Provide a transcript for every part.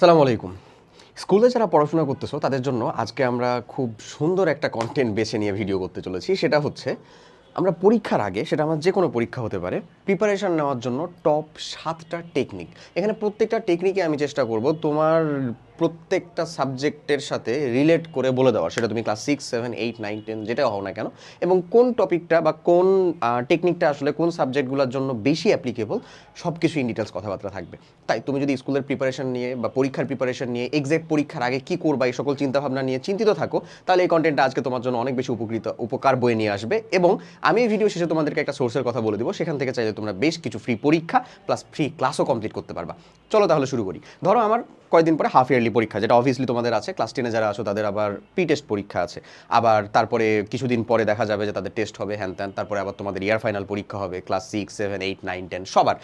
সালাম আলাইকুম। স্কুলে যারা পড়াশোনা করতেছো, তাদের জন্য আজকে আমরা খুব সুন্দর একটা কন্টেন্ট বেছে নিয়ে ভিডিও করতে চলেছি। সেটা হচ্ছে, আমরা পরীক্ষার আগে, সেটা আমার যে কোনো পরীক্ষা হতে পারে প্রিপারেশন নেওয়ার জন্য টপ সাতটা টেকনিক এখানে প্রত্যেকটা টেকনিকে আমি চেষ্টা করব তোমার প্রত্যেকটা সাবজেক্টের সাথে রিলেট করে বলে দেওয়া। সেটা তুমি class six seven eight nine ten যেটা হও না কেন। এবং কোন টপিকটা বা কোন টেকনিকটা আসলে কোন সাবজেক্টগুলোর জন্য বেশি অ্যাপ্লিকেবল সব কিছু ইন ডিটেলস কথাবার্তা থাকবে। তাই তুমি যদি স্কুলের প্রিপারেশন নিয়ে বা পরীক্ষার প্রিপারেশন নিয়ে এক্সাক্ট পরীক্ষার আগে কী করবা, এই সকল চিন্তাভাবনা নিয়ে চিন্তিত থাকো, তাহলে এই কন্টেন্টটা আজকে তোমার জন্য অনেক বেশি উপকৃত, উপকার বয়ে নিয়ে আসবে। এবং আমি এই ভিডিও শেষে তোমাদেরকে একটা সোর্সের কথা বলে দিব। সেখান থেকে চাইলে তোমরা বেশ কিছু ফ্রি পরীক্ষা প্লাস ফ্রি ক্লাসও কমপ্লিট করতে পারবা। চলো তাহলে শুরু করি। ধরো আমার কয়েকদিন পরে হাফ ইয়ারলি পরীক্ষা, যেটা অবভিয়াসলি তোমাদের আছে ক্লাস টেনে যারা আছো তাদের আবার প্রি টেস্ট পরীক্ষা আছে। আবার তারপরে কিছুদিন পরে দেখা যাবে যে তাদের টেস্ট হবে, হ্যান ত্যান, তারপরে আবার তোমাদের ইয়ার ফাইনাল পরীক্ষা হবে class six seven eight nine ten সবার।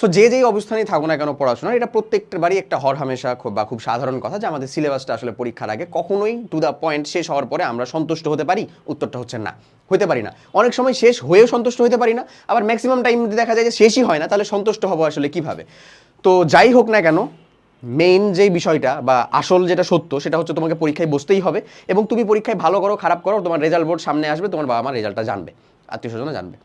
সো যে যেই অবস্থানেই থাকো না কেন পড়াশোনা, এটা প্রত্যেকটা বারই একটা হর হামেশা খুব বা খুব সাধারণ কথা যে আমাদের সিলেবাসটা আসলে পরীক্ষার আগে কখনোই টু দ্য পয়েন্ট শেষ হওয়ার পরে আমরা সন্তুষ্ট হতে পারি, উত্তরটা হচ্ছে না। হতে পারি না। অনেক সময় শেষ হয়েও সন্তুষ্ট হতে পারি না, আবার ম্যাক্সিমাম টাইম দেখা যায় যে শেষই হয় না, তাহলে সন্তুষ্ট হব আসলে কীভাবে? তো যাই হোক না কেন মেইন যে বিষয়টা বা আসল যেটা সত্য, সেটা হচ্ছে তোমাকে পরীক্ষায় বসতেই হবে এবং তুমি পরীক্ষায় ভালো করো, খারাপ করো, তোমার রেজাল্ট বোর্ড সামনে আসবে, তোমার বাবা মা রেজাল্টটা জানবে। আত্মীয় স্বজনও জানবে।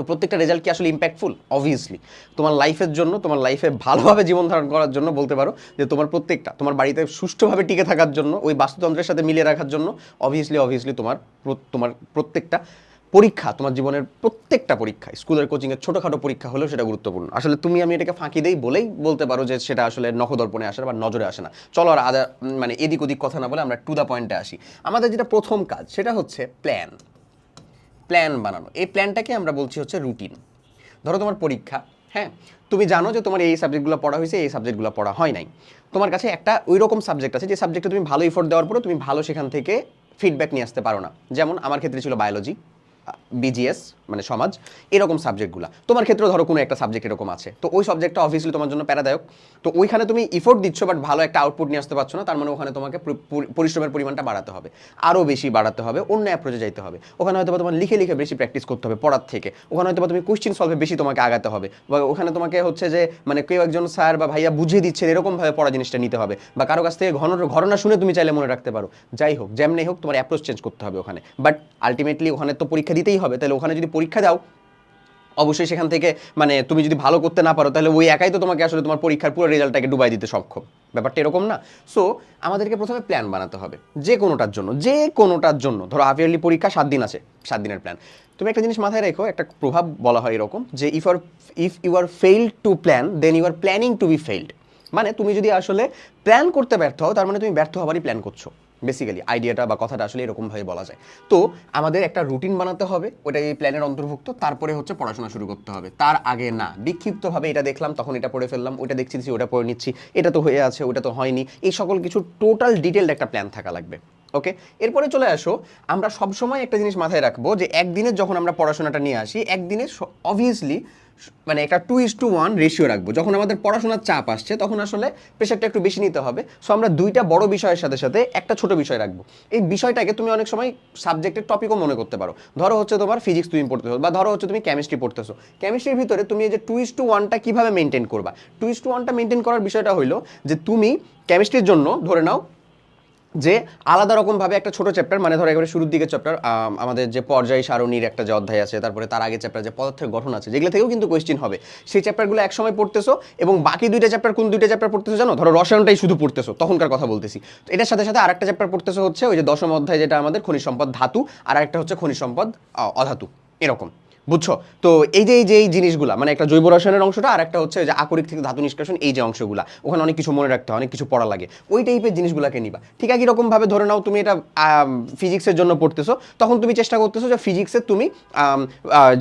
তো প্রত্যেকটা রেজাল্ট কি আসলে ইম্প্যাক্টফুল অবভিয়াসলি তোমার লাইফের জন্য, তোমার লাইফে ভালোভাবে জীবন ধারণ করার জন্য বলতে পারো যে তোমার প্রত্যেকটা, তোমার বাড়িতে সুষ্ঠুভাবে টিকে থাকার জন্য, ওই বাস্তুতন্ত্রের সাথে মিলিয়ে রাখার জন্য অবভিয়াসলি অবভিয়াসলি তোমার তোমার প্রত্যেকটা পরীক্ষা, তোমার জীবনের প্রত্যেকটা পরীক্ষা, স্কুলের কোচিংয়ের ছোটোখাটো পরীক্ষা হলেও সেটা গুরুত্বপূর্ণ। আসলে তুমি, আমি এটাকে ফাঁকি দেই বলেই বলতে পারো যে সেটা আসলে নখদর্পণে আসে বা নজরে আসে না। চলো আর আদা মানে এদিক ওদিক কথা না বলে আমরা টু দ্য পয়েন্টে আসি। আমাদের যেটা প্রথম কাজ, সেটা হচ্ছে প্ল্যান প্ল্যান বানানো। এই প্ল্যানটাকে আমরা বলছি হচ্ছে রুটিন ধরো তোমার পরীক্ষা হ্যাঁ? তুমি জানো যে তোমার এই সাবজেক্টগুলো পড়া হয়েছে, এই সাবজেক্টগুলো পড়া হয় নাই। তোমার কাছে একটা ওই রকম সাবজেক্ট আছে যে সাবজেক্টে তুমি ভালো এফোর্ট দেওয়ার পরে তুমি ভালো সেখান থেকে ফিডব্যাক নিয়ে আসতে পারো না। যেমন আমার ক্ষেত্রে ছিল বায়োলজি বিজিএস মানে সমাজ, এরকম সাবজেক্টগুলো তোমার ক্ষেত্রে ধরো কোনো একটা সাবজেক্ট এরকম আছে। তো ওই সাবজেক্টটা অবভিয়াসলি তোমার জন্য প্যারাদায়ক। তো ওইখানে তুমি ইফোর্ট দিচ্ছ বাট ভালো একটা আউটপুট নিয়ে আসতে পারছ না, তার মানে ওখানে তোমাকে পরি- পরি- পরিশ্রমের পরিমাণটা বাড়াতে হবে। আরও বেশি বাড়াতে হবে, অন্য অ্যাপ্রোচে যাইতে হবে। ওখানে হয়তো তোমার লিখে লিখে বেশি প্র্যাকটিস করতে হবে পড়ার থেকে। ওখানে হয়তো তুমি কোশ্চিন সলভে বেশি তোমাকে আগাতে হবে। বা ওখানে তোমাকে হচ্ছে যে মানে কেউ একজন স্যার বা ভাইয়া বুঝিয়ে দিচ্ছে এরকমভাবে পড়া জিনিসটা নিতে হবে। বা কারও কাছ থেকে ঘন, ঘটনা শুনে তুমি চাইলে মনে রাখতে পারো। যাই হোক যেমনি হোক তোমার অ্যাপ্রোচ চেঞ্জ করতে হবে ওখানে। বাট আলটিমেটলি ওখানে তো পরীক্ষা দিতেই হবে, তাহলে ওখানে যদি পরীক্ষা দাও, অবশ্যই সেখান থেকে মানে তুমি যদি ভালো করতে না পারো, তাহলে ওই একাই তো তোমাকে আসলে তোমার পরীক্ষার পুরো রেজাল্টটাকে ডুবাই দিতে সক্ষম। ব্যাপারটা এরকম না। সো আমাদেরকে প্রথমে প্ল্যান বানাতে হবে, যে কোনোটার জন্য, যে কোনোটার জন্য। ধরো হাফ ইয়ারলি পরীক্ষা সাত দিন আছে, সাত দিনের প্ল্যান তুমি একটা জিনিস মাথায় রেখো, একটা প্রভাব বলা হয় এরকম, যে if are if you are failed to plan then you are planning to be failed মানে তুমি যদি আসলে প্ল্যান করতে ব্যর্থ হও, তার মানে তুমি ব্যর্থ হবারই প্ল্যান করছ। বেসিক্যালি আইডিয়াটা বা কথাটা আসলে এরকমভাবে বলা যায়। তো আমাদের একটা রুটিন বানাতে হবে ওটা এই প্ল্যানের অন্তর্ভুক্ত, তারপরে হচ্ছে পড়াশোনা শুরু করতে হবে। তার আগে না, বিক্ষিপ্তভাবে এটা দেখলাম, তখন এটা পড়ে ফেললাম ওটা দেখছি ওটা পড়ে নিচ্ছি, এটা তো হয়ে আছে, ওটা তো হয়নি, এই সকল কিছু টোটাল ডিটেলড একটা প্ল্যান থাকা লাগবে ওকে এরপরে চলে আসো, আমরা সবসময় একটা জিনিস মাথায় রাখব যে একদিনের যখন আমরা পড়াশোনাটা নিয়ে আসি একদিনে অবভিয়াসলি মানে একটা two is to one ratio রাখব। যখন আমাদের পড়াশোনার চাপ আসছে, তখন আসলে প্রেশারটা একটু বেশি নিতে হবে। সো আমরা দুইটা বড় বিষয়ের সাথে সাথে একটা ছোট বিষয় রাখব। এই বিষয়টাকে তুমি অনেক সময় সাবজেক্টের টপিকও মনে করতে পারো। ধরো হচ্ছে তোমার ফিজিক্স তুমি পড়তেছো, বা ধরো হচ্ছে তুমি কেমিস্ট্রি পড়তেছো। কেমিস্ট্রির ভিতরে তুমি এই যে টু ইস টু ওয়ানটা কীভাবে মেনটেন করবা? টু ইস টু ওয়ানটা মেনটেন করার বিষয়টা হইল যে তুমি কেমিস্ট্রির জন্য ধরে নাও যে আলাদা রকমভাবে একটা ছোট চ্যাপ্টার মানে ধরো একেবারে শুরুর দিকে চ্যাপ্টার আমাদের যে পর্যায় সারণীর একটা যে অধ্যায় আছে, তারপরে তার আগে চ্যাপ্টার যে পদার্থের গঠন আছে, যেগুলো থেকেও কিন্তু কোয়েশ্চেন হবে। সেই চ্যাপ্টারগুলো একসময় পড়তেছো এবং বাকি দুইটা চ্যাপ্টার কোন দুইটা চ্যাপ্টার পড়তেছো জানো? ধরো রসায়নটাই শুধু পড়তেছো, তখনকার কথা বলতেছি। তো এটার সাথে সাথে আরেকটা চ্যাপ্টার পড়তেছো হচ্ছে ওই যে দশম অধ্যায় যেটা আমাদের খনিজ সম্পদ ধাতু আর একটা হচ্ছে খনিজ সম্পদ অধাতু, এরকম। বুঝছ? তো এই যে এই যে, এই জিনিসগুলা মানে একটা জৈব রসায়নের অংশটা আর একটা হচ্ছে যে আকরিক থেকে ধাতু নিষ্কাশন, এই যে অংশগুলা, ওখানে অনেক কিছু মনে রাখতে হয়, অনেক কিছু পড়া লাগে। ওই টাইপের জিনিসগুলোকে নিবা। ঠিক একই রকমভাবে ধরে নাও তুমি এটা ফিজিক্সের জন্য পড়তেছো, তখন তুমি চেষ্টা করতেছো যে ফিজিক্সের তুমি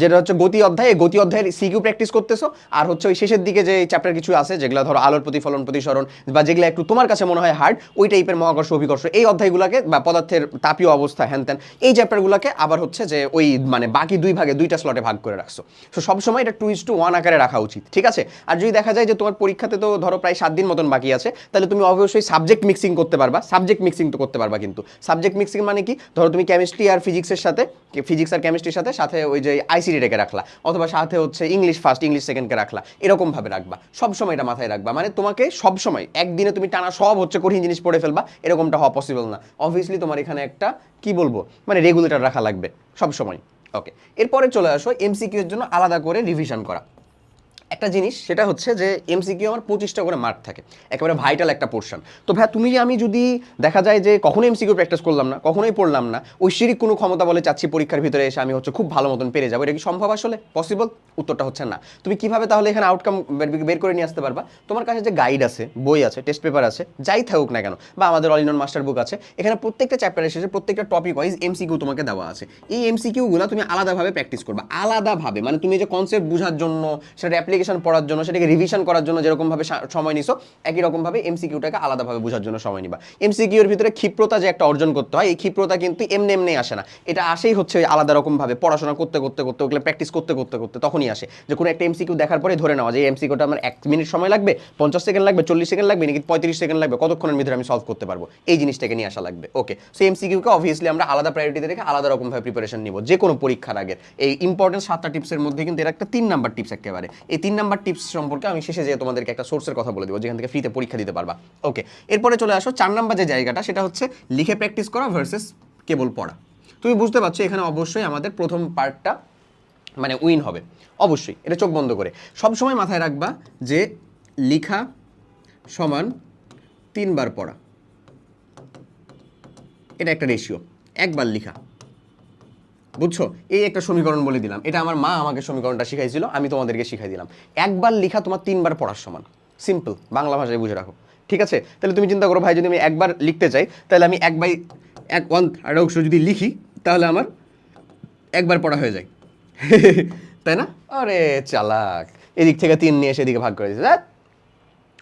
যেটা হচ্ছে গতি অধ্যায়, গতি অধ্যায়ের সিকিউ প্র্যাকটিস করতেছো, আর হচ্ছে ওই শেষের দিকে যে চ্যাপ্টার কিছু আছে, যেগুলো ধরো আলোর প্রতিফলন, প্রতিসরণ, বা যেগুলো একটু তোমার কাছে মনে হয় হার্ড ওই টাইপের মহাকর্ষ, অভিকর্ষ, এই অধ্যায়গুলোকে, বা পদার্থের তাপীয় অবস্থা, হ্যান ত্যান, এই চ্যাপ্টারগুলোকে আবার হচ্ছে যে ওই মানে বাকি দুই ভাগে, দুইটা স্লটে পার্টে ভাগ করে রাখছো। সো সবসময় এটা টু ইস টু ওয়ান আকারে রাখা উচিত, ঠিক আছে? আর যদি দেখা যায় যে তোমার পরীক্ষাতে তো ধরো প্রায় সাত দিন মতন বাকি আছে, তাহলে তুমি অবশ্যই সাবজেক্ট মিক্সিং করতে পারবা সাবজেক্ট মিক্সিং তো করতে পারবা কিন্তু। সাবজেক্ট মিক্সিং মানে কি? ধরো তুমি কেমিস্ট্রি আর ফিজিক্সের সাথে ফিজিক্স আর কেমিস্ট্রির সাথে সাথে ওই যে আইসিডি রেখে রাখলা, অথবা সাথে হচ্ছে ইংলিশ ফার্স্ট ইংলিশ সেকেন্ডকে রাখলা এরকমভাবে রাখবা। সবসময় এটা মাথায় রাখবা। মানে তোমাকে সবসময়, একদিনে তুমি টানা সব হচ্ছে কঠিন জিনিস পড়ে ফেলবা, এরকমটা হওয়া পসিবল না। অবভিয়াসলি তোমার এখানে একটা, কি বলব? মানে রেগুলেটর রাখা লাগবে, সবসময়। ওকে এরপরে চলে আসো এমসিকিউ এর জন্য আলাদা করে রিভিশন করা। একটা জিনিস, সেটা হচ্ছে যে এমসিকিউ আমার পঁচিশটা করে মার্ক থাকে, একেবারে ভাইটাল একটা পোর্শন তো ভাই তুমি আমি যদি দেখা যায় যে কখনো এমসিকিউ প্র্যাকটিস করলাম না, কখনোই পড়লাম না ঐশ্বরিক কোনো ক্ষমতা বলে চাচ্ছি পরীক্ষার ভিতরে এসে আমি হচ্ছে খুব ভালো মতন পেরে যাব, এটা কি সম্ভব আসলে? পসিবল উত্তরটা হচ্ছে না। তুমি কীভাবে তাহলে এখানে আউটকাম বের করে নিয়ে আসতে পারবা? তোমার কাছে যে গাইড আছে, বই আছে টেস্ট পেপার আছে, যাই থাকুক না কেন, বা আমাদের অল ইন মাস্টার বুক আছে, এখানে প্রত্যেকটা চ্যাপ্টারের শেষে প্রত্যেকটা টপিক ওয়াইজ এমসিকিউ তোমাকে দেওয়া আছে। এই এমসিকিউগুলো তুমি আলাদাভাবে প্র্যাকটিস করবা, আলাদাভাবে। মানে তুমি যে কনসেপ্ট বোঝার জন্য, সেটা অ্যাপ্লিকেশন পড়ার জন্য, সেটাকে রিভিশন করার জন্য যেরকমভাবে সময় নিছো, একই রকমভাবে এমসিকিউটাকে আলাদাভাবে বোঝার জন্য সময় নিবা। এমসিকিউর ভিতরে ক্ষিপ্রতা যে একটা অর্জন করতে হয়, এই ক্ষিপ্রতা কিন্তু এমনি এমনি আসে না। এটা আসেই হচ্ছে আলাদা রকমভাবে পড়াশোনা করতে করতে করতে, ওগুলো প্র্যাকটিস করতে করতে করতে তখনই আসে। যে কোনো একটা এমসিকিউ দেখার পরে ধরে নেওয়া যে এমসিকিউটা আমার এক মিনিট সময় লাগবে, পঞ্চাশ সেকেন্ড লাগবে, চল্লিশ সেকেন্ড লাগবে, নাকি পঁয়ত্রিশ সেকেন্ড লাগবে, কতক্ষণের ভিতরে আমি সলভ করতে পারব? এই জিনিসটাকে নিয়ে আসা লাগবে। ওকে সো এমসিকিউকে অবভিয়াসলি আমরা আলাদা প্রায়োরিটিতে রেখে আলাদা রকমভাবে প্রিপারেশন নিব। যে কোনো পরীক্ষার আগে। এই ইম্পর্টেন্ট সাতটা টিপসের মধ্যে কিন্তু এটা একটা তিন নাম্বার টিপস একেবারে। এই তিন নাম্বার টিপস সম্পর্কে আমি শেষে যে তোমাদেরকে একটা সোর্সের কথা বলে দেবো, যেখান থেকে ফ্রিতে পরীক্ষা দিতে পারবা। ওকে এরপরে চলে আসো, চার নাম্বার যে জায়গাটা, সেটা হচ্ছে লিখে প্র্যাকটিস করা ভার্সেস কেবল পড়া। তুমি বুঝতে পারছ, এখানে অবশ্যই আমাদের প্রথম পার্টটা মানে উইন হবে। অবশ্যই, এটা চোখ বন্ধ করে। সব সময় মাথায় রাখবা যে লিখা সমান তিনবার পড়া। এটা একটা রেশিও একবার লিখা। বুঝছ? এই একটা সমীকরণ বলে দিলাম। এটা আমার মা আমাকে সমীকরণটা শিখাইছিল আমি তোমাদেরকে শিখাই দিলাম। একবার লেখা তোমার তিনবার পড়ার সমান। সিম্পল বাংলা ভাষায় বুঝে রাখো। ঠিক আছে? তাহলে তুমি চিন্তা করো ভাই যদি আমি একবার লিখতে চাই তাহলে আমি এক বাই এক ওয়ান থার্ড অংশ যদি লিখি তাহলে আমার একবার পড়া হয়ে যায়। তাই না? আরে চালাক। এদিক থেকে তিন নিয়ে এসে এদিকে ভাগ করে ধ্যাৎ,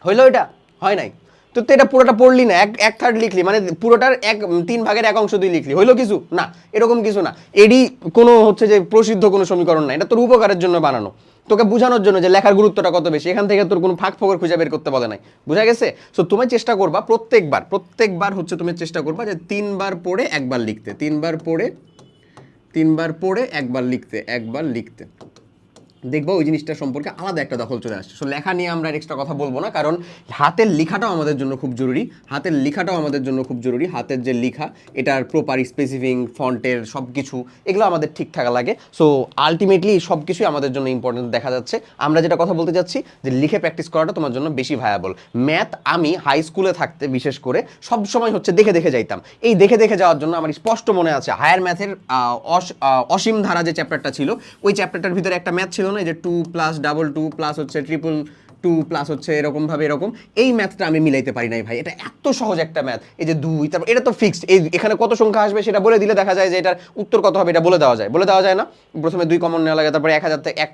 হইল এটা। হয় নাই। তো তুই এটা পুরোটা পড়লি না, এক এক থার্ড লিখলি মানে পুরোটার এক, তিন ভাগের এক অংশ তুই লিখলি, হইল কিছু? না, এরকম কিছু না। এডি কোনো হচ্ছে যে প্রসিদ্ধ কোনো সমীকরণ না, এটা তোর উপকারের জন্য বানানো। তোকে বোঝানোর জন্য যে লেখার গুরুত্বটা কত বেশি, এখান থেকে তোর কোনো ফাঁক ফোকর খুঁজে বের করতে বলে নাই। বুঝা গেছে? সো তুমি চেষ্টা করবা প্রত্যেকবার প্রত্যেকবার হচ্ছে তুমি চেষ্টা করবা যে তিনবার পড়ে একবার লিখতে, তিনবার পড়ে তিনবার পড়ে একবার লিখতে একবার লিখতে। দেখব ওই জিনিসটা সম্পর্কে আলাদা একটা দখল চলে আসছে। সো লেখা নিয়ে আমরা এক্সট্রা কথা বলব না, কারণ হাতের লেখাটাও আমাদের জন্য খুব জরুরি। হাতের লেখাটাও আমাদের জন্য খুব জরুরি। হাতের যে লেখা, এটার প্রপার স্পেসিফিং ফন্টের সব কিছু এগুলো আমাদের ঠিক থাকা লাগে। সো আলটিমেটলি সব কিছুই আমাদের জন্য ইম্পর্টেন্ট দেখা যাচ্ছে। আমরা যেটা কথা বলতে চাচ্ছি যে লিখে প্র্যাকটিস করাটা তোমার জন্য বেশি ভায়াবল ম্যাথ আমি হাই স্কুলে থাকতে বিশেষ করে সব সময় হচ্ছে দেখে দেখে যাইতাম। এই দেখে দেখে যাওয়ার জন্য আমার স্পষ্ট মনে আছে হায়ার ম্যাথের অসীম ধারা যে চ্যাপ্টারটা ছিল, ওই চ্যাপ্টারটার ভিতরে একটা ম্যাথ ছিল না। এই যে two plus double two plus হচ্ছে ট্রিপল টু প্লাস হচ্ছে এরকমভাবে এরকম, এই ম্যাথটা আমি মিলাইতে পারি নাই ভাই। এটা এত সহজ একটা ম্যাথ এই যে দুই, তারপর এটা তো ফিক্সড এই এখানে কত সংখ্যা আসবে সেটা বলে দিলে দেখা যায় যে এটার উত্তর কত হবে এটা বলে দেওয়া যায়। বলে দেওয়া যায় না। প্রথমে দুই কমন নেওয়া লাগে, তারপরে এক হাজার থেকে এক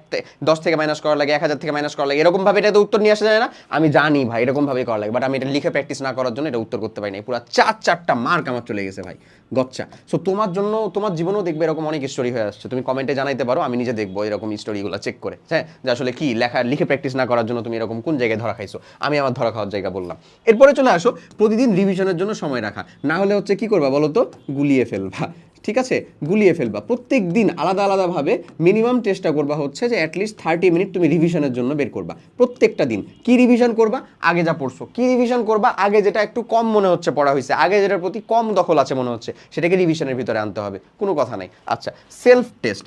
দশ থেকে মাইনাস করা লাগে, এক হাজার থেকে মাইনাস করা লাগে। এরকমভাবে এটা তো উত্তর নিয়ে আসা যায় না। আমি জানি ভাই এরকমভাবেই করা লাগে। বাট আমি এটা লিখে প্র্যাকটিস না করার জন্য এটা উত্তর করতে পারি না পুরো চার চারটা মার্ক আমার চলে গেছে ভাই। গচ্ছা। সো তোমার জন্য, তোমার জীবনেও দেখবে এরকম অনেক স্টোরি হয়ে আসছে। তুমি কমেন্টে জানাইতে পারো, আমি নিজে দেখব এরকম স্টোরিগুলো চেক করে। হ্যাঁ? যে আসলে কি লেখা লিখে প্র্যাকটিস না করার জন্য তুমি এরকম কোন জায়গায় ধরা খাইছো? আমি আমার ধরা খাওয়ার জায়গা বললাম। এরপরে চলে আসো, প্রতিদিন রিভিশনের জন্য সময় রাখা। না হলে হচ্ছে কি করবা বলো তো গুলিয়ে ফেলবা। ঠিক আছে? গুলিয়ে ফেলবা। প্রত্যেক দিন আলাদা আলাদাভাবে মিনিমাম চেষ্টা করবা হচ্ছে যে অ্যাটলিস্ট থার্টি মিনিট তুমি রিভিশনের জন্য বের করবা। প্রত্যেকটা দিন। কি রিভিশন করবা? আগে যা পড়ছো। কি রিভিশন করবা? আগে যেটা একটু কম মনে হচ্ছে পড়া হয়েছে আগে যেটার প্রতি কম দখল আছে মনে হচ্ছে, সেটাকে রিভিশনের ভিতরে আনতে হবে। কোনো কথা নাই। আচ্ছা সেলফ টেস্ট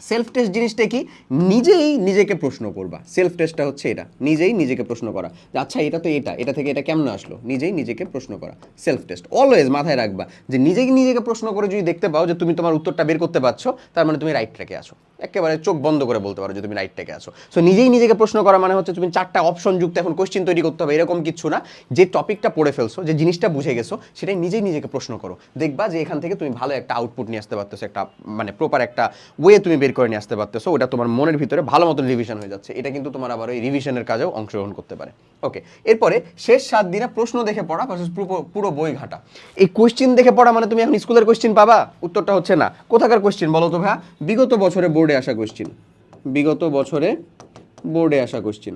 সেলফ টেস্ট জিনিসটা কি? নিজেই নিজেকে প্রশ্ন করবা। সেলফ টেস্টটা হচ্ছে এটা। নিজেই নিজেকে প্রশ্ন করা যে আচ্ছা এটা তো এটা। এটা থেকে এটা কেমন আসলো? নিজেই নিজেকে প্রশ্ন করা। সেলফ টেস্ট অলওয়েজ মাথায় রাখবা যে নিজেই নিজেকে প্রশ্ন করে যদি দেখতে পাও যে, তুমি তোমার উত্তরটা বের করতে পারছ, তার মানে তুমি রাইট ট্র্যাকে আছো। একেবারে চোখ বন্ধ করে বলতে পারো যে, তুমি রাইট ট্র্যাকে আছো। সো নিজেই নিজেকে প্রশ্ন করা মানে হচ্ছে তুমি চারটা অপশন যুক্ত এখন কোশ্চেন তৈরি করতে হবে, এরকম কিছু না। যে টপিকটা পড়ে ফেলছো, যে জিনিসটা বুঝে গেছো, সেটাই নিজেই নিজেকে প্রশ্ন করো। দেখবা যে, এখান থেকে তুমি ভালো একটা আউটপুট নিয়ে আসতে পারতেছো, একটা মানে প্রপার একটা ওয়ে তুমি বের করে নিয়ে আসতে পারতেছো, ওটা তোমার মনের ভিতরে ভালো মতন রিভিশন হয়ে যাচ্ছে। এটা কিন্তু তোমার আবার ওই রিভিশনের কাজেও অংশগ্রহণ করতে পারে। ওকে এরপরে শেষ সাত দিনে প্রশ্ন দেখে পড়া ভার্সেস পুরো বই ঘাটা। এই কোয়েশ্চিন দেখে পড়া মানে তুমি এখন স্কুলের কোয়েশ্চিন পাবা? উত্তরটা হচ্ছে না। কোথাকার কোয়েশ্চিন বলো তো ভাইয়া? বিগত বছরে বোর্ডে আসা কোয়েশ্চিন বিগত বছরে বোর্ডে আসা কোশ্চিন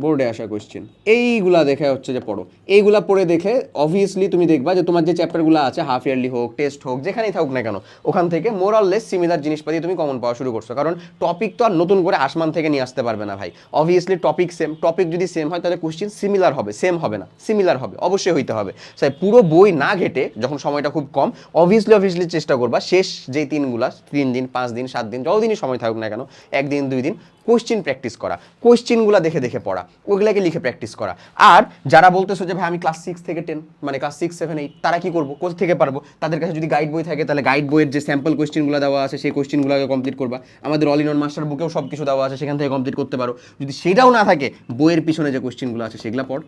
বোর্ডে আসা কোশ্চেন এইগুলা দেখে হচ্ছে যে পড়ো। এইগুলা পড়ে দেখে অবভিয়াসলি তুমি দেখবা যে তোমার যে চ্যাপ্টারগুলো আছে হাফ ইয়ারলি হোক টেস্ট হোক, যেখানেই থাকুক না কেন, ওখান থেকে মোরাল লেস সিমিলার জিনিসপাতি তুমি কমন পাওয়া শুরু করছ। কারণ টপিক তো আর নতুন করে আসমান থেকে নিয়ে আসতে পারবে না ভাই। অবভিয়াসলি টপিক সেম টপিক যদি সেম হয়, তাহলে কোশ্চেন সিমিলার হবে সেম হবে না সিমিলার হবে, অবশ্যই হইতে হবে। তাই পুরো বই না ঘেটে যখন সময়টা খুব কম অবভিয়াসলি অবভিয়াসলি চেষ্টা করবা শেষ যেই তিনগুলা, তিন দিন, পাঁচ দিন, সাত দিন, যতদিনই সময় থাকুক না কেন, একদিন, দুই দিন কোশ্চিন প্র্যাকটিস করা। কোশ্চিনগুলো দেখে দেখে পড়া। ওগুলাকে লিখে প্র্যাকটিস করা। আর যারা বলতেছো যে, ভাই, আমি ক্লাস সিক্স থেকে টেন মানে ক্লাস সিক্স সেভেন এইট তারা কি করব? কোথা থেকে পারব? তাদের কাছে যদি গাইড বই থাকে, তাহলে গাইড বইয়ের যে স্যাম্পল কোশ্চিনগুলো দেওয়া আছে, সেই কোশ্চিনগুলোকে কমপ্লিট করবা। আমাদের অল ইন অন মাস্টার বুকেও সব কিছু দেওয়া আছে, সেখান থেকে কমপ্লিট করতে পারো। যদি সেটাও না থাকে, বইয়ের পিছনে যে কোশ্চিনগুলো আছে, সেগুলো পড়।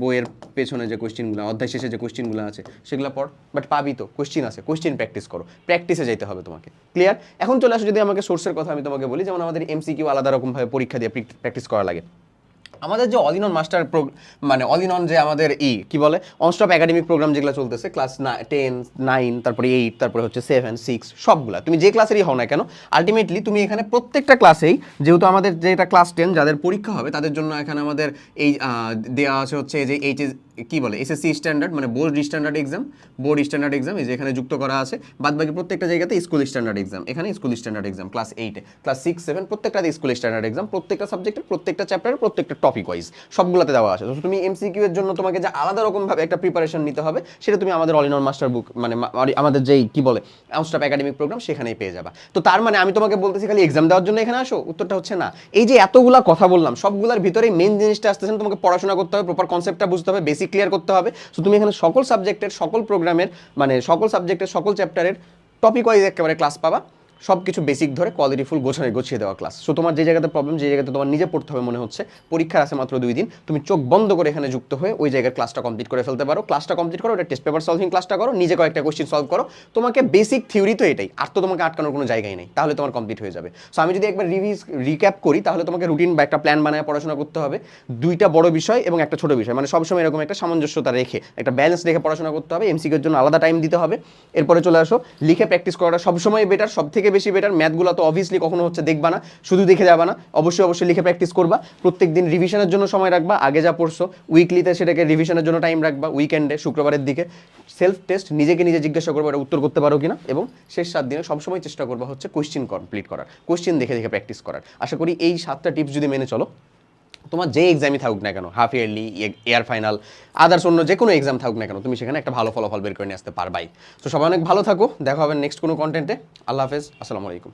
বইয়ের পেছনে যে কোশ্চিনগুলো অধ্যায় শেষে যে কোশ্চিনগুলো আছে, সেগুলো পড়। বাট পাবি তো কোশ্চিন আছে কোশ্চিন প্র্যাকটিস করো। প্র্যাকটিসে যেতে হবে তোমাকে। ক্লিয়ার এখন চলে আসো, যদি আমাকে সোর্সের কথা আমি তোমাকে বলি, যেমন আমাদের এমসিকিউ আলাদা রকমভাবে পরীক্ষা দিয়ে প্র্যাকটিস করা লাগে। আমাদের যে অল ইন অন মাস্টার মানে অল ইন অন যে আমাদের ই, কি বলে? অনস্টপ একাডেমিক প্রোগ্রাম যেগুলো চলতেছে ক্লাস টেন নাইন তারপরে এইট তারপরে হচ্ছে সেভেন সিক্স সবগুলা। তুমি যে ক্লাসেরই হও না কেন আলটিমেটলি তুমি এখানে প্রত্যেকটা ক্লাসেই যেহেতু আমাদের যেটা ক্লাস টেন যাদের পরীক্ষা হবে, তাদের জন্য এখানে আমাদের এই দেওয়া আছে হচ্ছে যে এইচএস কি বলে? এসএসসি স্ট্যান্ডার্ড মানে board standard exam board standard exam এই যে এখানে যুক্ত করা আছে। বাদ বাকি প্রত্যেকটা জায়গাতে স্কুল স্ট্যান্ডার্ড এক্সাম এখানে স্কুল স্ট্যান্ডার্ড এক্সাম ক্লাস এইটে ক্লাস সিক্স সেভেন প্রত্যেকটাতে স্কুল স্ট্যান্ডার্ড এক্সাম প্রত্যেকটা সাবজেক্টের প্রত্যেকটা চ্যাপ্টারের প্রত্যেকটা টপিক ওয়াইজ সবগুলোতে দেওয়া আছে। তো তুমি এমসিকিউ এর জন্য তোমাকে যে আলাদা রকমভাবে একটা প্রিপারেশন নিতে হবে, সেটা তুমি আমাদের all in one master book মানে আমাদের যেই, কি বলে আউটস্টাফ একাডেমিক প্রোগ্রাম সেখানেই পেয়ে যাবা। তো তার মানে আমি তোমাকে বলতেছি খালি এক্সাম দেওয়ার জন্য এখানে আসো, উত্তরটা হচ্ছে না। এই যে এতগুলা কথা বললাম, সবগুলোর ভিতরে মেন জিনিসটা আসতেছে তোমাকে পড়াশোনা করতে হবে প্রপার কনসেপ্টটা বুঝতে হবে বেসিক ক্লিয়ার করতে হবে। সো তুমি এখানে সকল সাবজেক্টের সকল প্রোগ্রামের মানে সকল সাবজেক্টের সকল চ্যাপ্টারের টপিক ওয়াইজ একেবারে ক্লাস পাবা। সব কিছু বেসিক ধরে কোয়ালিটি ফুল গোছানো গোছিয়ে দেওয়া ক্লাস সো তোমার যে জায়গাতে প্রবলেম যে জায়গাতে তোমার নিজে পড়তে হবে মনে হচ্ছে, পরীক্ষার আছে মাত্র দুই দিন, তুমি চোখ বন্ধ করে এখানে যুক্ত হয়ে ওই জায়গার ক্লাসটা কমপ্লিট করে ফেলতে পারো। ক্লাসটা কমপ্লিট করো, ওটা টেস্ট পেপার সলভিং ক্লাসটা করো, নিজে কয়েকটা কোশ্চিন সলভ করো। তোমাকে বেসিক থিওরি তো এটাই, আর তো তোমাকে আটকানোর কোনো জায়গাই নেই, তাহলে তোমার কমপ্লিট হয়ে যাবে। সো আমি যদি একবার রিভিজ রিক্যাপ করি, তাহলে তোমাকে রুটিন বা একটা প্ল্যান বানায় পড়াশোনা করতে হবে। দুইটা বড় বিষয় এবং একটা ছোট বিষয় মানে সবসময় এরকম একটা সামঞ্জস্যতা রেখে, একটা ব্যালেন্স রেখে পড়াশোনা করতে হবে এমসিকের জন্য আলাদা টাইম দিতে হবে। এরপরে চলে আসো, লিখে প্র্যাকটিস করাটা সবসময় বেটার সব থেকে বেশি বেটার ম্যাথগুলো তো অবভিয়াসলি কখনো হচ্ছে দেখবা না, শুধু দেখে যাবা না, অবশ্যই অবশ্যই লিখে প্র্যাকটিস করবা, প্রত্যেক দিন রিভিশনের জন্য সময় রাখবা, আগে যা পড়ছো উইকলিতে সেটাকে রিভিশনের জন্য টাইম রাখবা উইকেন্ডে শুক্রবারের দিকে সেলফ টেস্ট নিজেকে নিজে জিজ্ঞাসা করব এটা উত্তর করতে পারো কিনা, এবং শেষ সাত দিনে সবসময় চেষ্টা করবা হচ্ছে কোশ্চিন কমপ্লিট করার কোশ্চিন দেখে দেখে প্র্যাকটিস করার। আশা করি এই সাতটা টিপস যদি মেনে চলো তোমার যে এক্সামই থাকুক না কেন half yearly year final others অন্য যে কোনো এক্সাম থাকুক না কেন, তুমি সেখানে একটা ভালো ফলাফল বের করে নিয়ে আসতে পারবাই। তো সবাই অনেক ভালো থাকো, দেখা হবে নেক্সট কোনো কন্টেন্টে আল্লাহ হাফেজ, আসসালামু আলাইকুম।